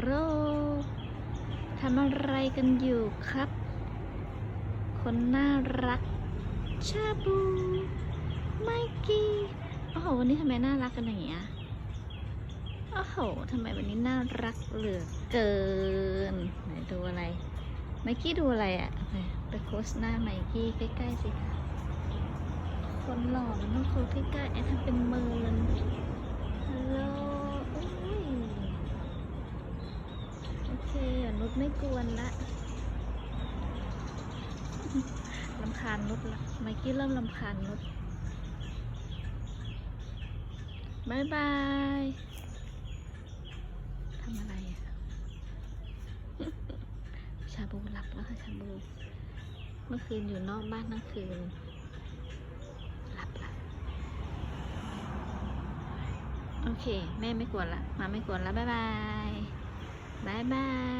โรทำอะไรกันอยู่ครับ คนน่ารัก ชาบู ไมกี้โอ้โห วันนี้ทำไมน่ารักกันอย่างเงี้ยโอ้โหทำไมวันนี้น่ารักเหลือเกิน ไหนดูอะไร ไมกี้ดูอะไรอะ่ะ ไปโคสหน้าไมกี้ใกล้ๆสิ คนหล่อมันต้องโคสใกล้ๆไอ้ทำเป็นมือมันฮัลโหลอุ้ยโอเค อะนุชไม่กวนละลำคาญนุชละไมกี้เริ่มลำคาญนุชบายบายทำอะไรอะชาบูหลับแล้วค่ะชาบู เมื่อคืนอยู่นอกบ้านทั้งคืน หลับละโอเค แม่ไม่กวนละมาไม่กวนละบายบายบายบาย